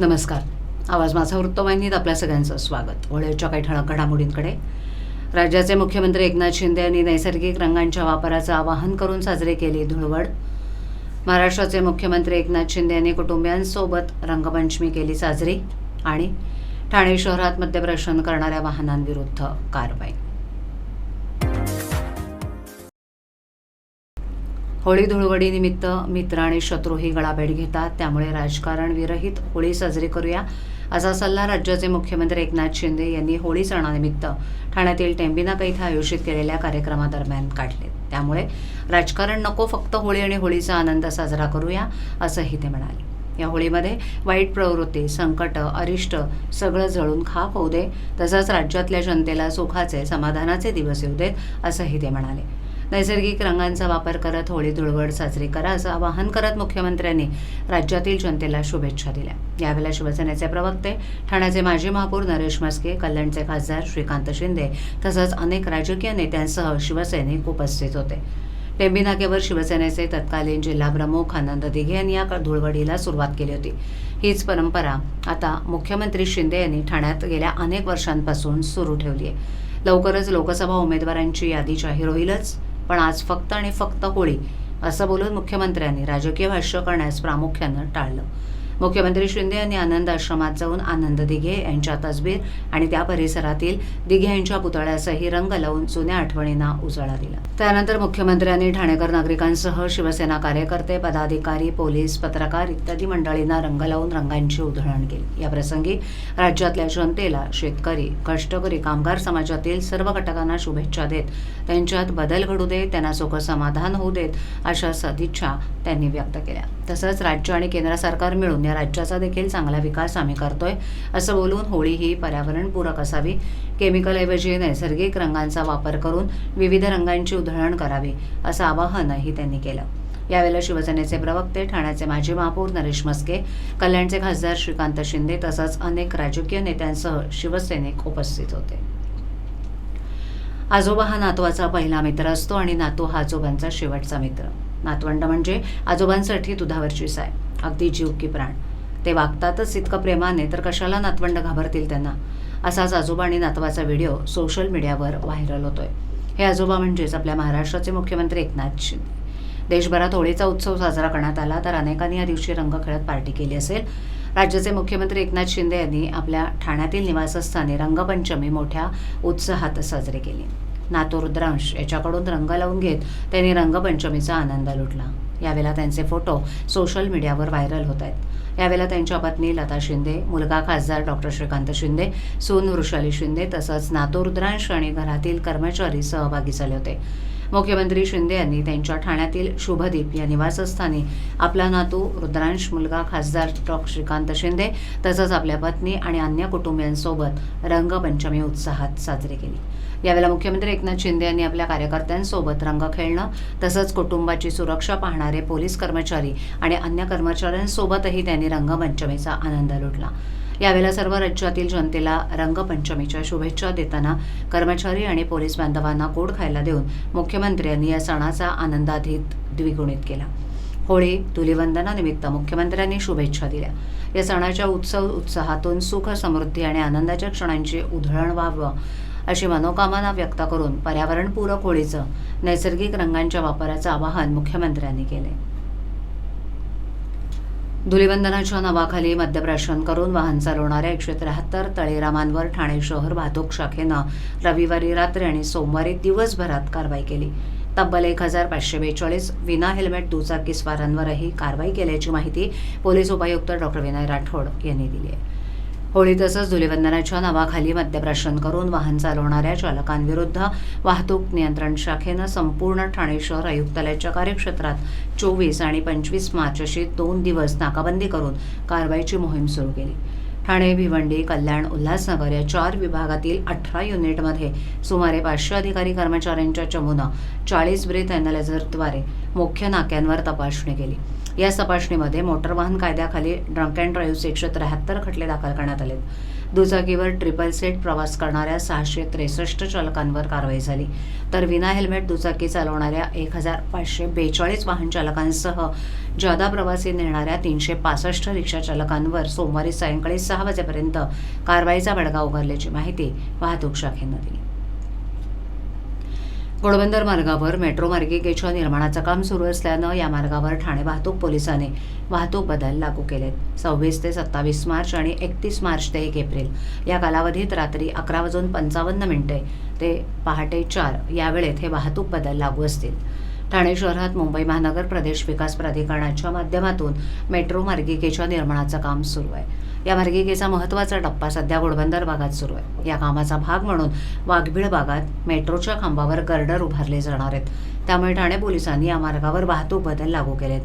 नमस्कार. आवाज माझा वृत्तवाहिनीत आपल्या सगळ्यांचं स्वागत. होळीच्या काही ठळक घडामोडींकडे. राज्याचे मुख्यमंत्री एकनाथ शिंदे यांनी नैसर्गिक रंगांच्या वापराचं आवाहन करून साजरी केली धुळवड. महाराष्ट्राचे मुख्यमंत्री एकनाथ शिंदे यांनी कुटुंबियांसोबत रंगपंचमी केली साजरी आणि ठाणे शहरात मद्यप्राशन करणाऱ्या वाहनांविरुद्ध कारवाई. होळी धुळवडीनिमित्त मित्र आणि शत्रूही गळाभेट घेतात. त्यामुळे राजकारण विरहित होळी साजरी करूया. असा सल्ला राज्याचे मुख्यमंत्री एकनाथ शिंदे यांनी होळी सणानिमित्त ठाण्यातील टेंबिनाका इथं आयोजित केलेल्या कार्यक्रमादरम्यान काढले. त्यामुळे राजकारण नको फक्त होळी आणि होळीचा आनंद साजरा करूया असंही ते म्हणाले. या होळीमध्ये वाईट प्रवृत्ती संकट अरिष्ट सगळं जळून खाक होऊ दे. तसंच राज्यातल्या जनतेला सुखाचे समाधानाचे दिवस येऊ देत असंही ते म्हणाले. नैसर्गिक रंगांचा वापर करत होळी धुळवड साजरी करा असं आवाहन करत मुख्यमंत्र्यांनी राज्यातील जनतेला शुभेच्छा दिल्या. यावेळेला शिवसेनेचे प्रवक्ते ठाण्याचे माजी महापौर नरेश म्हस्के कल्याणचे खासदार श्रीकांत शिंदे तसंच अनेक राजकीय नेत्यांसह शिवसैनिक उपस्थित होते. टेंबी नाक्यावर शिवसेनेचे तत्कालीन जिल्हाप्रमुख आनंद दिघे यांनी या धुळवडीला सुरुवात केली होती. हीच परंपरा आता मुख्यमंत्री शिंदे यांनी ठाण्यात गेल्या अनेक वर्षांपासून सुरू ठेवली आहे. लवकरच लोकसभा उमेदवारांची यादी जाहीर होईलच. पण आज फक्त आणि फक्त होळी असं बोलून मुख्यमंत्र्यांनी राजकीय भाष्य करण्यास प्रामुख्यानं टाळलं. मुख्यमंत्री शिंदे यांनी आनंद आश्रमात जाऊन आनंद दिघे यांच्या तसबीर आणि त्या परिसरातील दिघे यांच्या पुतळ्यासही रंग लावून जुन्या आठवणींना उजाळा दिला. त्यानंतर मुख्यमंत्र्यांनी ठाणेकर नागरिकांसह शिवसेना कार्यकर्ते पदाधिकारी पोलीस पत्रकार इत्यादी मंडळींना रंग लावून रंगांची उधळण केली. याप्रसंगी राज्यातल्या जनतेला शेतकरी कष्टकरी कामगार समाजातील सर्व घटकांना शुभेच्छा देत त्यांच्यात बदल घडू देत त्यांना सुख समाधान होऊ देत अशा सदिच्छा त्यांनी व्यक्त केल्या. तसंच राज्य आणि केंद्र सरकार मिळून या राज्याचा देखील चांगला विकास आम्ही करतोय असं बोलून होळी ही पर्यावरणपूरक असावी. केमिकलऐवजी नैसर्गिक रंगांचा वापर करून विविध रंगांची उधळण करावी असं आवाहनही त्यांनी केलं. यावेळेला शिवसेनेचे प्रवक्ते ठाण्याचे माजी महापौर नरेश मस्के कल्याणचे खासदार श्रीकांत शिंदे तसंच अनेक राजकीय नेत्यांसह शिवसैनिक उपस्थित होते. आजोबा हा नातवाचा पहिला मित्र असतो आणि नातू हा आजोबांचा शेवटचा मित्र. नातवंड म्हणजे आजोबांसाठी दुधावरची साय. अगदी जीव की प्राण. ते वागतातच इतकं प्रेमाने तर कशाला नातवंड घाबरतील त्यांना? असाच आजोबा आणि नातवाचा व्हिडिओ सोशल मीडियावर व्हायरल होतोय. हे आजोबा म्हणजेच आपल्या महाराष्ट्राचे मुख्यमंत्री एकनाथ शिंदे. देशभरात होळीचा उत्सव साजरा करण्यात आला तर अनेकांनी या दिवशी रंग खेळत पार्टी केली असेल. राज्याचे मुख्यमंत्री एकनाथ शिंदे यांनी आपल्या ठाण्यातील निवासस्थानी रंगपंचमी मोठ्या उत्साहात साजरी केली. नातो रुद्रांश याच्याकडून रंग लावून घेत त्यांनी रंगपंचमीचा आनंद लुटला. यावेळेला त्यांचे फोटो सोशल मीडियावर व्हायरल होत आहेत. यावेळेला त्यांच्या पत्नी लता शिंदे मुलगा खासदार डॉक्टर श्रीकांत शिंदे सून वृषाली शिंदे तसंच नातो रुद्रांश आणि घरातील कर्मचारी सहभागी झाले होते. मुख्यमंत्री शिंदे यांनी त्यांच्या ठाण्यातील शुभदीप या निवासस्थानी आपला नातू रुद्रांश मुलगा खासदार डॉक्टर श्रीकांत शिंदे तसंच आपल्या पत्नी आणि अन्य कुटुंबियांसोबत रंगपंचमी उत्साहात साजरी केली. यावेळेला मुख्यमंत्री एकनाथ शिंदे यांनी आपल्या कार्यकर्त्यांसोबत रंग खेळणं तसंच कुटुंबाची सुरक्षा पाहणारे पोलीस कर्मचारी आणि अन्य कर्मचाऱ्यांसोबतही त्यांनी रंगपंचमीचा आनंद लुटला. यावेळेला सर्व राज्यातील जनतेला रंगपंचमीच्या शुभेच्छा देताना कर्मचारी आणि पोलीस बांधवांना गोड खायला देऊन मुख्यमंत्र्यांनी या सणाचा आनंदाधित द्विगुणित केला. होळी धुलिवंदनानिमित्त मुख्यमंत्र्यांनी शुभेच्छा दिल्या. या सणाच्या उत्सव उत्साहातून सुख समृद्धी आणि आनंदाच्या क्षणांची उधळण व्हावं अशी मनोकामना व्यक्त करून पर्यावरणपूरक होळीचं नैसर्गिक रंगांच्या वापराचं आवाहन मुख्यमंत्र्यांनी केले. धुलिवंदनाच्या नावाखाली मद्यप्राशन करून वाहन चालवणाऱ्या एकशे त्र्याहत्तर तळेरामांवर ठाणे शहर वाहतूक शाखेनं रविवारी रात्री आणि सोमवारी दिवसभरात कारवाई केली. तब्बल एक हजार पाचशे बेचाळीस विना हेल्मेट दुचाकी स्वारांवरही कारवाई केल्याची माहिती पोलीस उपायुक्त डॉक्टर विनय राठोड यांनी दिली आहे. होळी तसंच धुलिवंदनाच्या नावाखाली मद्यप्राशन करून वाहन चालवणाऱ्या चालकांविरुद्ध वाहतूक नियंत्रण शाखेनं संपूर्ण ठाणे शहर आयुक्तालयाच्या कार्यक्षेत्रात चोवीस आणि पंचवीस मार्च अशी दोन दिवस नाकाबंदी करून कारवाईची मोहीम सुरू केली. ठाणे भिवंडी कल्याण उल्हासनगर या चार विभागातील अठरा युनिटमध्ये सुमारे पाचशे अधिकारी कर्मचाऱ्यांच्या चमूनं चाळीस ब्रेथ अॅनालायझरद्वारे मुख्य नाक्यांवर तपासणी केली. या तपासणीमध्ये मोटर वाहन कायद्याखाली ड्रंक अँड ड्राईव्हचे एकशे त्र्याहत्तर खटले दाखल करण्यात आले. दुचाकीवर ट्रिपल सीट प्रवास करणाऱ्या सहाशे त्रेसष्ट चालकांवर कारवाई झाली. तर विना हेल्मेट दुचाकी चालवणाऱ्या एक हजार पाचशे बेचाळीस वाहन चालकांसह जादा प्रवासी नेणाऱ्या तीनशे पासष्ट रिक्षा चालकांवर सोमवारी सायंकाळी सहा वाजेपर्यंत कारवाईचा बडगा उघडल्याची माहिती वाहतूक शाखेनं दिली. घोडबंदर मार्गावर मेट्रो मार्गिकेच्या निर्माणाचं काम सुरू असल्यानं या मार्गावर ठाणे वाहतूक पोलिसांनी वाहतूक बदल लागू केलेत. सव्वीस ते सत्तावीस मार्च आणि एकतीस मार्च ते एक एप्रिल या कालावधीत रात्री अकरा वाजून पंचावन्न मिनिटे ते पहाटे चार या वेळेत हे वाहतूक बदल लागू असतील. ठाणे शहरात मुंबई महानगर प्रदेश विकास प्राधिकरणाच्या माध्यमातून मेट्रो मार्गिकेच्या निर्माणाचं काम सुरू आहे. या मार्गिकेचा महत्त्वाचा टप्पा सध्या घोडबंदर भागात सुरू आहे. या कामाचा भाग म्हणून वाघबीळ भागात मेट्रोच्या खांबावर गर्डर उभारले जाणार आहेत. त्यामुळे ठाणे पोलिसांनी या मार्गावर वाहतूक बदल लागू केलेत.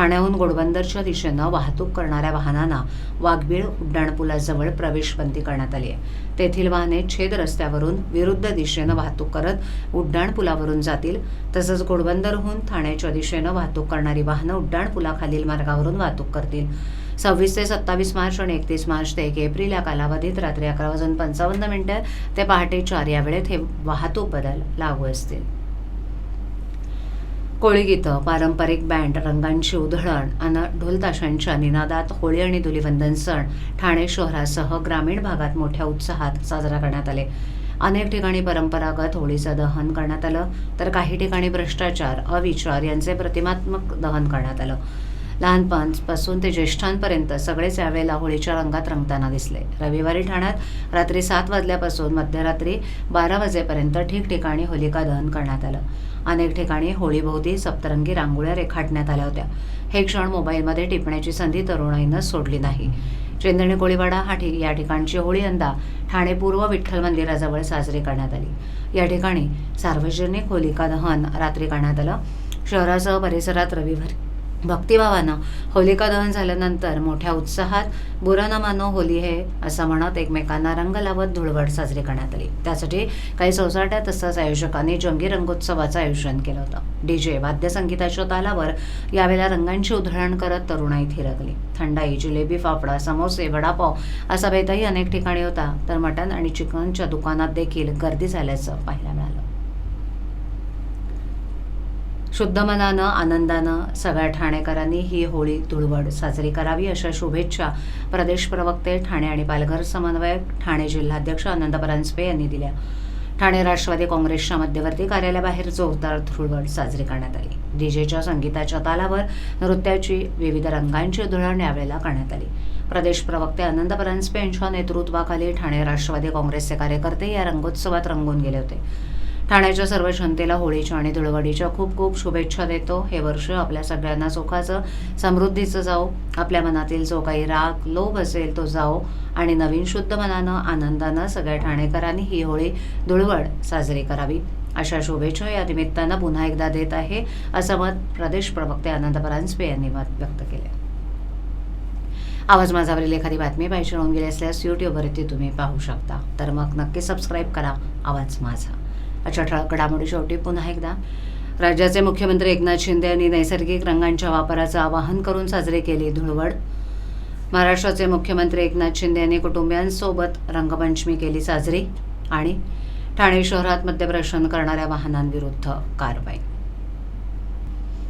ठाण्याहून घोडबंदरच्या दिशेनं वाहतूक करणाऱ्या वाहनांना वाघबीळ उड्डाणपुलाजवळ प्रवेशबंदी करण्यात आली आहे. तेथील वाहने छेद रस्त्यावरून विरुद्ध दिशेनं वाहतूक करत उड्डाणपुलावरून जातील तसंच घोडबंदरहून ठाण्याच्या दिशेनं वाहतूक करणारी वाहनं उड्डाणपुलाखालील मार्गावरून वाहतूक करतील. सव्वीस ते सत्तावीस मार्च आणि एकतीस मार्च ते एक एप्रिल या कालावधीत रात्री अकरा वाजून पंचावन्न मिनिटं ते पहाटे चार या वेळेत हे वाहतूक बदल लागू असतील. कोळीगीतं पारंपरिक बँड रंगांची उधळण आणि ढोलताशांच्या निनादात होळी आणि धुलीवंदन सण ठाणे शहरासह ग्रामीण भागात मोठ्या उत्साहात साजरा करण्यात आले. अनेक ठिकाणी परंपरागत होळीचं दहन करण्यात आलं तर काही ठिकाणी भ्रष्टाचार अविचार यांचे प्रतिमात्मक दहन करण्यात आलं. लहानपणापासून ते ज्येष्ठांपर्यंत सगळेच यावेळेला होळीच्या रंगात रंगताना दिसले. रविवारी ठाण्यात रात्री सात वाजल्यापासून मध्यरात्री बारा वाजेपर्यंत ठिकठिकाणी होलिका दहन करण्यात आलं. अनेक ठिकाणी होळीभोवती सप्तरंगी रांगोळ्या रेखाटण्यात आल्या होत्या. हे क्षण मोबाईलमध्ये टिपण्याची संधी तरुणाईनं सोडली नाही. चेंदणी कोळीवाडा हा ठिक या ठिकाणची होळी यंदा ठाणे पूर्व विठ्ठल मंदिराजवळ साजरी करण्यात आली. या ठिकाणी सार्वजनिक होलिका दहन रात्री करण्यात आलं. शहरासह परिसरात रविवारी भक्तिभावानं होलिका दहन झाल्यानंतर मोठ्या उत्साहात बुरा न मानो होली हे असं म्हणत एकमेकांना रंग लावत धुळवड साजरी करण्यात आली. त्यासाठी काही सोसायट्या तसंच आयोजकांनी जंगी रंगोत्सवाचं आयोजन केलं होतं. डीजे वाद्यसंगीताच्या तालावर यावेळेला रंगांची उधळण करत तरुणाई थिरकली. थंडाई जिलेबी फाफडा समोसे वडापाव असा बेतही अनेक ठिकाणी होता. तर मटण आणि चिकनच्या दुकानात देखील गर्दी झाल्याचं पाहायला मिळालं. शुद्ध मनानं आनंदानं सगळ्या ठाणेकरांनी ही होळी धुळवड साजरी करावी अशा शुभेच्छा प्रदेश प्रवक्ते ठाणे आणि पालघर समन्वयक ठाणे जिल्हाध्यक्ष आनंद परांजपे यांनी दिल्या. ठाणे राष्ट्रवादी काँग्रेसच्या मध्यवर्ती कार्यालयाबाहेर जोरदार धुळवड साजरी करण्यात आली. डीजेच्या संगीताच्या तालावर नृत्याची विविध रंगांची धुळण यावेळेला करण्यात आली. प्रदेश प्रवक्ते आनंद परांजपे यांच्या नेतृत्वाखाली ठाणे राष्ट्रवादी काँग्रेसचे कार्यकर्ते या रंगोत्सवात रंगून गेले होते. ठाण्याच्या सर्व जनतेला होळीच्या आणि धुळवडीच्या खूप खूप शुभेच्छा देतो. हे वर्ष आपल्या सगळ्यांना सुखाचं समृद्धीचं जाओ आपल्या मनातील जो काही राग लोभ असेल तो जाओ आणि नवीन शुद्ध मनानं आनंदानं सगळ्या ठाणेकरांनी ही होळी धुळवड साजरी करावी. अशा शुभेच्छा या निमित्तानं पुन्हा एकदा देत आहे असं मत प्रदेश प्रवक्ते आनंद परांजपे यांनी मत व्यक्त केले आवाज माझावरील एखादी बातमी पाहिजे होऊन गेली असल्यास यूट्यूबवरती तुम्ही पाहू शकता. तर मग नक्की सबस्क्राईब करा. आवाज माझा. अशा ठळ घडामोडी शेवटी पुन्हा एकदा. राज्याचे मुख्यमंत्री एकनाथ शिंदे यांनी नैसर्गिक रंगांच्या वापराचं आवाहन करून साजरी केली धुळवड. महाराष्ट्राचे मुख्यमंत्री एकनाथ शिंदे यांनी कुटुंबियांसोबत रंगपंचमी केली साजरी आणि ठाणे शहरात मद्यप्राशन करणाऱ्या वाहनांविरुद्ध कारवाई.